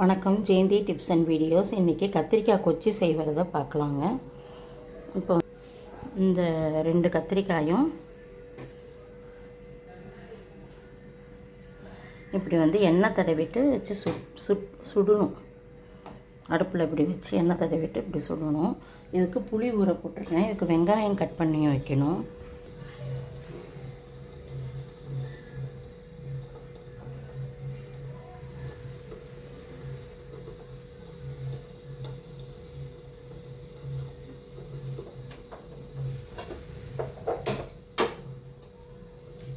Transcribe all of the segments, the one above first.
வணக்கம். Jayanthi tips and videos. இன்றைக்கி கத்திரிக்காய் கொச்சி செய்வதை பார்க்கலாங்க. இப்போ இந்த ரெண்டு கத்திரிக்காயும் இப்படி வந்து எண்ணெய் தடவிட்டு வச்சு சு சுட் சுடணும். அடுப்பில் இப்படி வச்சு எண்ணெய் தடவிட்டு இப்படி சுடணும். இதுக்கு புளி ஊற போட்டிருக்கேன். இதுக்கு வெங்காயம் கட் பண்ணி வைக்கணும்.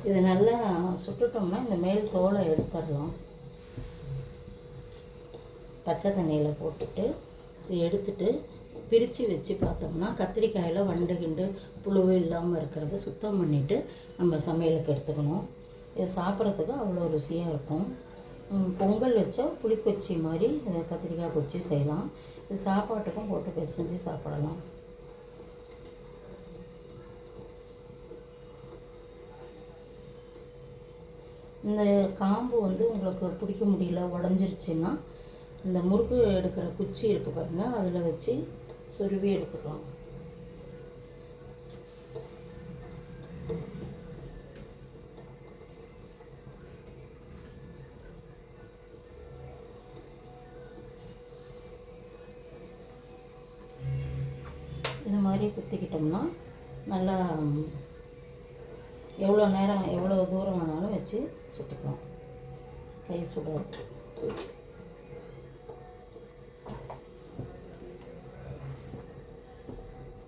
இது நல்லா சுட்டுட்டோம்னா இந்த மேல் தோலை எடுத்துடலாம். பச்சை தண்ணியில் போட்டுட்டு இது எடுத்துட்டு பிரித்து வச்சு பார்த்தோம்னா கத்திரிக்காயில் வண்டு கிண்டு புழுவு இல்லாமல் இருக்கிறத சுத்தம் பண்ணிவிட்டு நம்ம சமையலுக்கு எடுத்துக்கணும். இது சாப்பிட்றதுக்கு அவ்வளோ ருசியாக இருக்கும். பொங்கல் வச்சா புளிக்கொச்சி மாதிரி கத்திரிக்காய் கொச்சி செய்யலாம். இது சாப்பாட்டுக்கும் போட்டு பிசைஞ்சு சாப்பிடலாம். இந்த காம்பு வந்து உங்களுக்கு பிடிக்க முடியல உடஞ்சிருச்சுன்னா இந்த முறுக்கு எடுக்கிற குச்சி இருக்குது பாருங்கள் அதில் வச்சு சொருவி எடுத்துக்கலாம். இது மாதிரி குத்திக்கிட்டோம்னா நல்லா எவ்வளோ நேரம் எவ்வளோ தூரம் வேணாலும் வச்சு சுட்டுக்கலாம் கை சுடாது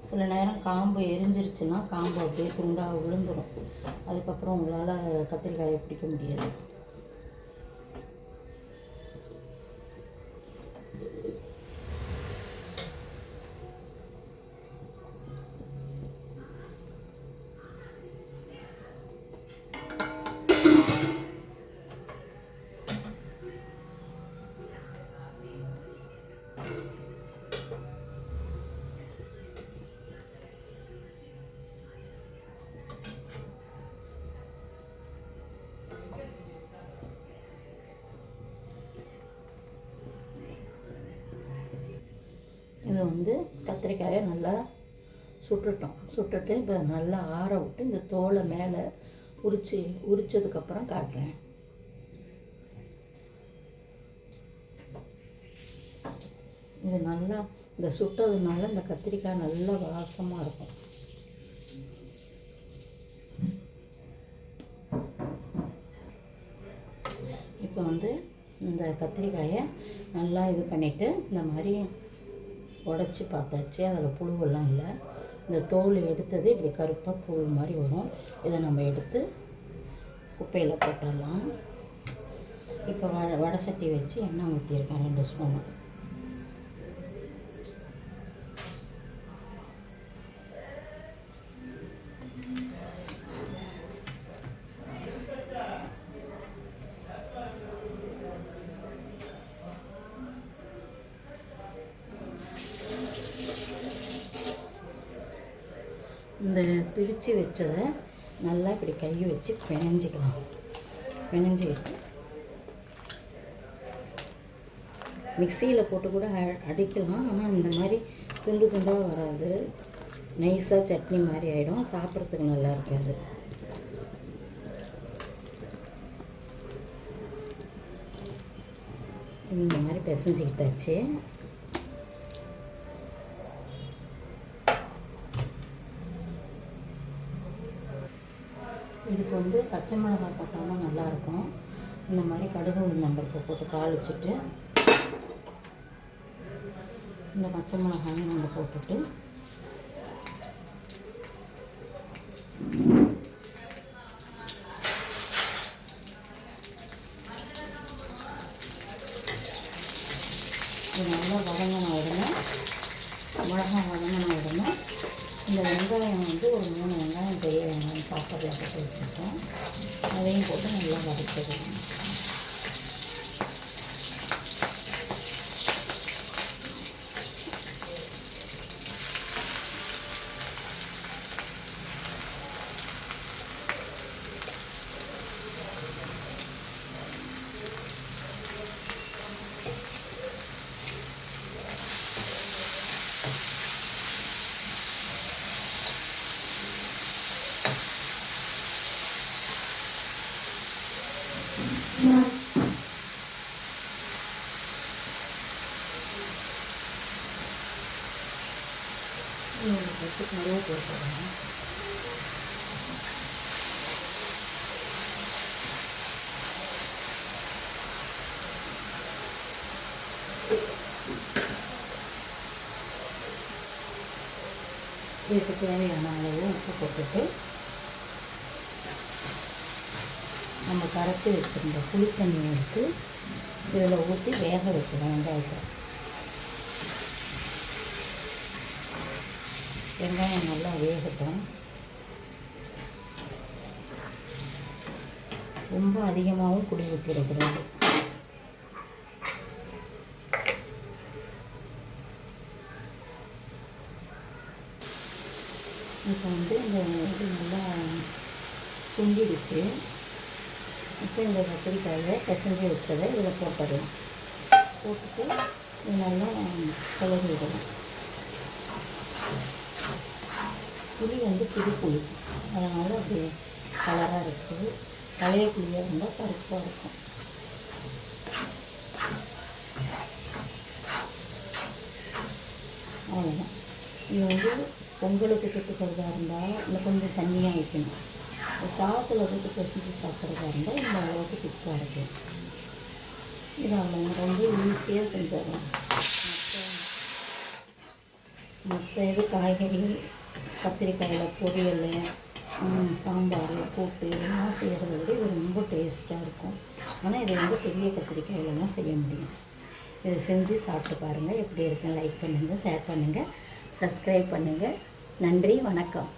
சில நேரம் காம்பு எரிஞ்சிருச்சுன்னா காம்பு அப்படியே துண்டாக விழுந்துடும் அதுக்கப்புறம் உங்களால் கத்திரிக்காயை பிடிக்க முடியாது. இதை வந்து கத்திரிக்காயை நல்லா சுட்டுட்டோம். சுட்டுட்டு இப்போ நல்லா ஆற விட்டு இந்த தோலை மேலே உரிச்சு உரிச்சதுக்கப்புறம் காட்டுறேன். இது நல்லா இந்த சுட்டதுனால இந்த கத்திரிக்காய் நல்லா வாசமாக இருக்கும். இப்போ வந்து இந்த கத்திரிக்காயை நல்லா இது பண்ணிவிட்டு இந்த மாதிரி உடச்சி பார்த்தாச்சு. அதில் புழுவெல்லாம் இல்லை. இந்த தோல் எடுத்தது இப்படி கருப்பாக தோல் மாதிரி வரும். இதை நம்ம எடுத்து குப்பையில் போட்டுடலாம். இப்போ வ வடை சட்டி வச்சு எண்ணெய் ஊற்றியிருக்கேன் ரெண்டு ஸ்பூனு. இந்த பிரித்து வச்சதை நல்லா இப்படி கையை வச்சு பிணைஞ்சிக்கலாம். பிணைஞ்சிக்கிட்டு மிக்சியில் போட்டு கூட அ- அடிக்கலாம். ஆனால் இந்த மாதிரி துண்டு துண்டாக வராது. நைஸாக சட்னி மாதிரி ஆகிடும் சாப்பிட்றதுக்கு நல்லா இருக்காது. இந்த மாதிரி பிசைஞ்சிக்கிட்டாச்சு இதுக்கு வந்து பச்சை மிளகாய் போட்டாலும் நல்லாயிருக்கும். இந்த மாதிரி கடுகு உளுந்தம்பருப்பு போட்டு தாளிச்சிட்டு இந்த பச்சை மிளகாயும் நம்ம போட்டுட்டு நல்லா வரணும் உடனே மிளகா வதங்கின உடனே இந்த வெங்காயம் வந்து ஒரு மூணு வெங்காயம் பெரிய போட்டு வச்சுருக்கோம் அதையும் போட்டு நல்லா வதக்கிடுவோம் うん、こっちから多くしたね。で、こちらには苗を囲ってて。நம்ம கரைச்சி வச்சுருந்த புளித்தண்ணியை எடுத்து இதில் ஊற்றி வேக வைக்கணும் வெங்காயத்தை. வெங்காயம் நல்லா வேகட்டும். ரொம்ப அதிகமாகவும் குடி வைக்கிறக்கூடாது இப்போ வந்து இந்த இது நல்லா சுண்டிடுச்சு. இப்போ இந்த கத்திரிக்காயை பிசைஞ்சு வச்சதை இதில் போட்டுடலாம். போட்டுட்டு நல்லா கலந்து விடலாம். புளி வந்து புது புளி அதனால் அது கலராக இருக்குது. பழைய புளியாக இருந்தால் கருப்பாக இருக்கும். அவ்வளோதான் இது வந்து பொங்கலுக்கு கட்டுக்கிறதா இருந்தால் இன்னும் கொஞ்சம் தண்ணியாக வைக்கணும். சாதத்தில் போட்டு பிசைஞ்சு சாப்பிட்றதா இருந்தால் இந்த அளவுக்கு திக்காக இருக்கும் இது அவ்வளோ ரொம்ப ஈஸியாக செஞ்சிடலாம் மற்ற இது காய்கறி கத்திரிக்காயில் பொரியல் சாம்பார் கூட்டு இதெல்லாம் செய்கிறத விட இது ரொம்ப டேஸ்ட்டாக இருக்கும் ஆனால் இது வந்து பெரிய கத்திரிக்காயிலலாம் செய்ய முடியும் இதை செஞ்சு சாப்பிட்டு பாருங்கள் எப்படி இருக்குன்னு லைக் பண்ணுங்கள் ஷேர் பண்ணுங்கள் சப்ஸ்கிரைப் பண்ணுங்கள் நன்றி வணக்கம்